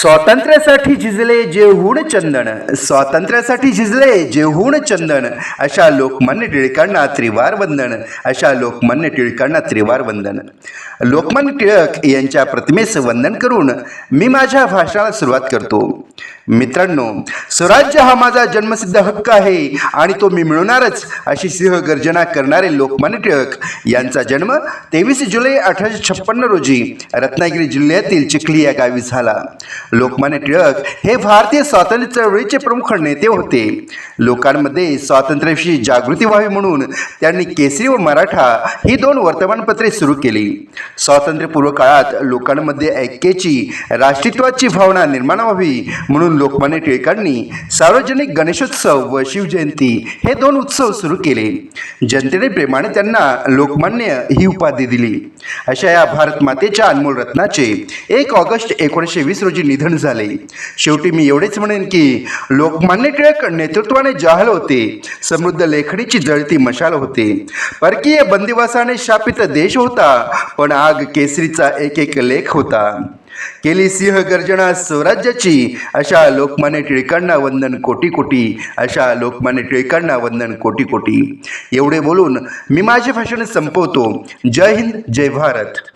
स्वातंत्र्यासाठी झिजले जेहून चंदन स्वातंत्र्यासाठी झिजले जेहून चंदन अशा लोकमान्य टिळकांना त्रिवार वंदन अशा लोकमान्य टिळकांना त्रिवार वंदन. लोकमान्य टिळक यांच्या प्रतिमेस वंदन करून मी माझ्या भाषणाला सुरुवात करतो. मित्रांनो स्वराज्य हा माझा जन्मसिद्ध हक्क आहे आणि तो मी मिळवणारच अशी सिंह गर्जना करणारे लोकमान्य टिळक यांचा जन्म तेवीस जुलै अठराशे छप्पन्न रोजी रत्नागिरी जिल्ह्यातील चिखली या गावी झाला. लोकमान्य टिळक हे भारतीय स्वातंत्र्य चळवळीचे प्रमुख नेते होते. लोकांमध्ये स्वातंत्र्याविषयी जागृती व्हावी म्हणून त्यांनी केसरी व मराठा ही दोन वर्तमानपत्रे सुरू केली. स्वातंत्र्यपूर्व काळात लोकांमध्ये ऐक्याची राष्ट्रीयत्वाची भावना निर्माण व्हावी म्हणून लोकमान्य टिळकांनी सार्वजनिक गणेशोत्सव व शिवजयंती हे दोन उत्सव सुरू केले. जनतेने प्रेमाने त्यांना लोकमान्य ही उपाधी दिली. अशा या भारत मातेच्या अनमोल रत्नाचे एक ऑगस्ट एकोणीसशे वीस रोजी निधन झाले. शेवटी मी एवढेच म्हणेन की लोकमान्य टिळक नेतृत्वाने जाहल होते. समृद्ध लेखणीची जळती मशाल होते. परकीय बंदिवासाने शापित देश होता पण आग केसरीचा एक एक लेख होता. केली सिंह गर्जना स्वराज्याची अशा लोकमान्य टिळकांना वंदन कोटी कोटी अशा लोकमान्य टिळकांना वंदन कोटी कोटी एवढे बोलून मी माझे भाषण संपवतो. जय हिंद जय भारत.